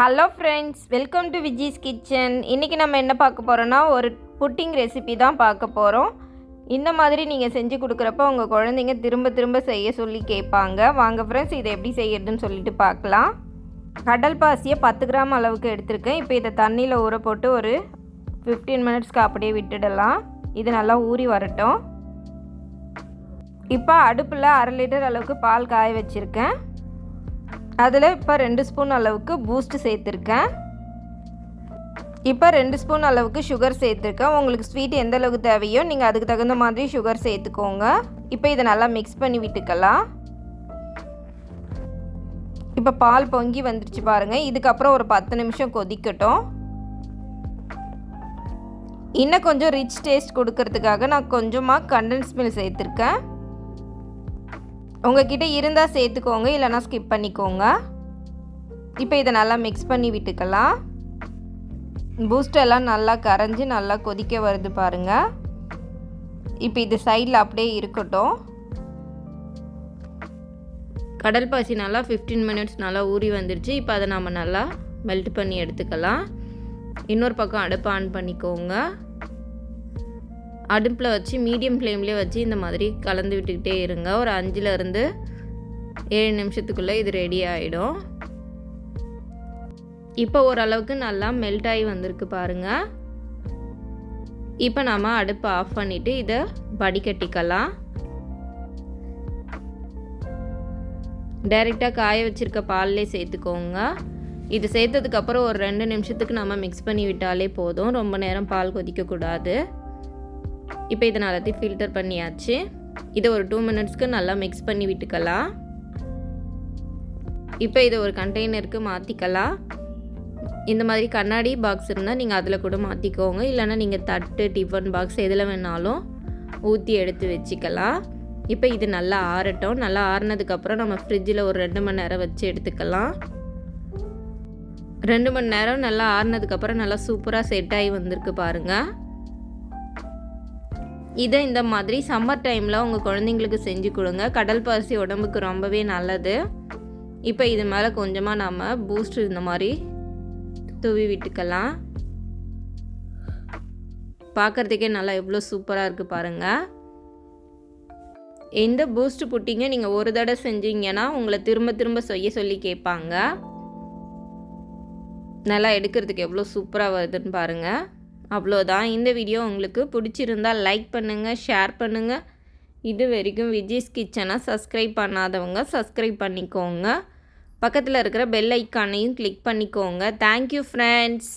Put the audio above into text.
Hello friends welcome to Viji's kitchen இன்றைக்கி நம்ம என்ன பார்க்க போகிறோன்னா ஒரு புட்டிங் ரெசிபி தான் பார்க்க போகிறோம் இந்த மாதிரி நீங்கள் செஞ்சு கொடுக்குறப்ப உங்கள் குழந்தைங்க திரும்ப திரும்ப செய்ய சொல்லி கேட்பாங்க. வாங்க ஃப்ரெண்ட்ஸ் இதை எப்படி செய்யறதுன்னு சொல்லிட்டு பார்க்கலாம். கடல் பாசியை பத்து கிராம் அளவுக்கு எடுத்திருக்கேன். இப்போ இதை தண்ணியில் ஊற போட்டு ஒரு ஃபிஃப்டீன் மினிட்ஸ்க்கு அப்படியே விட்டுடலாம். இது நல்லா ஊறி வரட்டும். இப்போ அடுப்பில் அரை லிட்டர் அளவுக்கு பால் காய வச்சுருக்கேன். அதில் இப்போ ரெண்டு ஸ்பூன் அளவுக்கு பூஸ்ட் சேர்த்துருக்கேன். இப்போ ரெண்டு ஸ்பூன் அளவுக்கு சுகர் சேர்த்துருக்கேன். உங்களுக்கு ஸ்வீட் எந்த அளவுக்கு தேவையோ நீங்கள் அதுக்கு தகுந்த மாதிரி சுகர் சேர்த்துக்கோங்க. இப்போ இதை நல்லா மிக்ஸ் பண்ணி விட்டுக்கலாம். இப்போ பால் பொங்கி வந்துருச்சு பாருங்கள் இதுக்கப்புறம் ஒரு பத்து நிமிஷம் கொதிக்கட்டும். இன்னும் கொஞ்சம் ரிச் டேஸ்ட் கொடுக்கறதுக்காக நான் கொஞ்சமாக கண்டன்ஸ் மில் சேர்த்துருக்கேன். உங்ககிட்ட இருந்தால் சேர்த்துக்கோங்க இல்லைனா ஸ்கிப் பண்ணிக்கோங்க. இப்போ இதை நல்லா மிக்ஸ் பண்ணி விட்டுக்கலாம். பூஸ்டெல்லாம் நல்லா கரைஞ்சி நல்லா கொதிக்க வருது பாருங்கள் இப்போ இது சைடில் அப்படியே இருக்கட்டும். கடல் பாசி நல்லா ஃபிஃப்டீன் மினிட்ஸ் நல்லா ஊறி வந்துடுச்சு இப்போ அதை நம்ம நல்லா மெல்ட் பண்ணி எடுத்துக்கலாம். இன்னொரு பக்கம் அடுப்பு ஆன் பண்ணிக்கோங்க. அடுப்பில் வச்சு மீடியம் ஃப்ளேம்லேயே வச்சு இந்த மாதிரி கலந்து விட்டுக்கிட்டே இருங்க. ஒரு அஞ்சுலேருந்து ஏழு நிமிஷத்துக்குள்ளே இது ரெடி ஆகிடும் இப்போ ஓரளவுக்கு நல்லா மெல்ட் ஆகி வந்திருக்கு பாருங்கள் இப்போ நாம் அடுப்பை ஆஃப் பண்ணிவிட்டு இதை வடிகட்டிக்கலாம். டைரெக்டாக காய வச்சுருக்க பால்லே சேர்த்துக்கோங்க. இது சேர்த்ததுக்கப்புறம் ஒரு ரெண்டு நிமிஷத்துக்கு நம்ம மிக்ஸ் பண்ணி விட்டாலே போதும். ரொம்ப நேரம் பால் கொதிக்கக்கூடாது. இப்போ இதை எல்லாத்தையும் ஃபில்டர் பண்ணியாச்சு. இதை ஒரு டூ மினிட்ஸ்க்கு நல்லா மிக்ஸ் பண்ணி விட்டுக்கலாம். இப்போ இதை ஒரு கண்டெய்னருக்கு மாற்றிக்கலாம் இந்த மாதிரி கண்ணாடி பாக்ஸ் இருந்தால் நீங்கள் அதில் கூட மாற்றிக்கோங்க இல்லைனா நீங்கள் தட்டு டிஃபன் பாக்ஸ் எதில் வேணாலும் ஊற்றி எடுத்து வச்சுக்கலாம். இப்போ இது நல்லா ஆறட்டும். நல்லா ஆறினதுக்கப்புறம் நம்ம ஃப்ரிட்ஜில் ஒரு ரெண்டு மணி நேரம் வச்சு எடுத்துக்கலாம். ரெண்டு மணி நேரம் நல்லா ஆறினதுக்கப்புறம் நல்லா சூப்பராக செட் ஆகி வந்திருக்கு பாருங்கள் இதை இந்த மாதிரி சம்மர் டைமில் உங்கள் குழந்தைங்களுக்கு செஞ்சு கொடுங்க. கடல் பாசி உடம்புக்கு ரொம்பவே நல்லது. இப்போ இது மேலே கொஞ்சமாக நாம் பூஸ்ட் இந்த மாதிரி தூவி விட்டுக்கலாம். பார்க்குறதுக்கே நல்லா எவ்வளோ சூப்பராக இருக்குது பாருங்கள் எந்த பூஸ்ட் புட்டிங்க நீங்கள் ஒரு தடவை செஞ்சீங்கன்னா உங்களை திரும்ப திரும்ப செய்ய சொல்லி கேட்பாங்க. நல்லா எடுக்கிறதுக்கு எவ்வளோ சூப்பராக வருதுன்னு பாருங்கள் அவ்வளோதான். இந்த வீடியோ உங்களுக்கு பிடிச்சிருந்தால் லைக் பண்ணுங்கள் ஷேர் பண்ணுங்கள் இது வரைக்கும் விஜய்ஸ் கிச்சனை சப்ஸ்கிரைப் பண்ணாதவங்க சப்ஸ்கிரைப் பண்ணிக்கோங்க. பக்கத்தில் இருக்கிற பெல் ஐக்கானையும் கிளிக் பண்ணிக்கோங்க. Thank you friends